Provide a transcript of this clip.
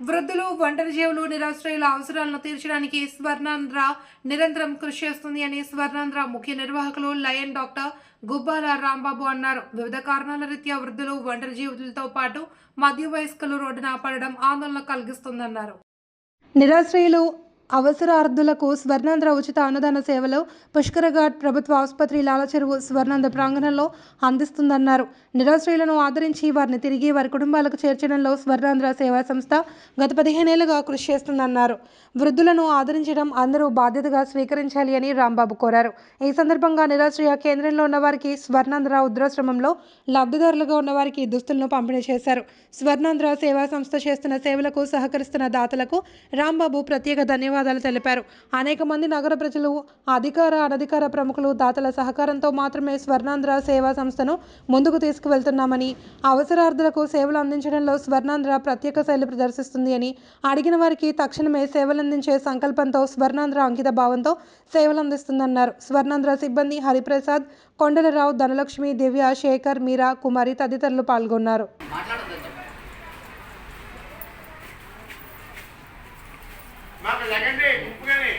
వృద్ధులు ఒంటరి జీవులు నిరాశ్రయుల అవసరాలను తీర్చడానికి స్వర్ణాంధ్ర నిరంతరం కృషి చేస్తుంది అని స్వర్ణాంధ్ర ముఖ్య నిర్వాహకులు లయన్ డాక్టర్ గుబ్బాల రాంబాబు అన్నారు. వివిధ కారణాల రీత్యా వృద్ధులు ఒంటరి జీవులతో పాటు మధ్య వయస్కులు రోడ్డున పడడం ఆందోళన కలిగిస్తుందన్నారు. నిరాశ్రయులు అవసరార్థులకు స్వర్ణాంధ్ర ఉచిత అన్నదాన సేవలు పుష్కరఘాట్ ప్రభుత్వ ఆసుపత్రి లాలచెరువు స్వర్ణాంధ్ర ప్రాంగణంలో అందిస్తుందన్నారు. నిరాశ్రయులను ఆదరించి వారిని తిరిగి వారి కుటుంబాలకు చేర్చడంలో స్వర్ణాంధ్ర సేవా సంస్థ గత పదిహేనేళ్ళుగా కృషి చేస్తుందన్నారు. వృద్ధులను ఆదరించడం అందరూ బాధ్యతగా స్వీకరించాలి అని రాంబాబు కోరారు. ఈ సందర్భంగా నిరాశ్రయ కేంద్రంలో ఉన్న వారికి స్వర్ణాంధ్ర వృద్ధాశ్రమంలో లబ్ధిదారులుగా ఉన్న వారికి దుస్తులను పంపిణీ చేశారు. స్వర్ణాంధ్ర సేవా సంస్థ చేస్తున్న సేవలకు సహకరిస్తున్న దాతలకు రాంబాబు ప్రత్యేక ధన్యవాదాలు తెలిపారు. అనేక మంది నగర ప్రజలు అధికార అనధికార ప్రముఖులు దాతల సహకారంతో మాత్రమే స్వర్ణాంధ్ర సేవా సంస్థను ముందుకు తీసుకువెళ్తున్నామని అవసరార్థులకు సేవలు అందించడంలో స్వర్ణాంధ్ర ప్రత్యేక శైలి ప్రదర్శిస్తుంది అని అడిగిన వారికి తక్షణమే సేవలు అందించే సంకల్పంతో స్వర్ణాంధ్ర అంకిత భావంతో సేవలు అందిస్తుందన్నారు. స్వర్ణాంధ్ర సిబ్బంది హరిప్రసాద్ కొండలరావు ధనలక్ష్మి దివ్య శేఖర్ మీరా కుమారి తదితరులు పాల్గొన్నారు. మాకు లెగండి గుంపుగానే.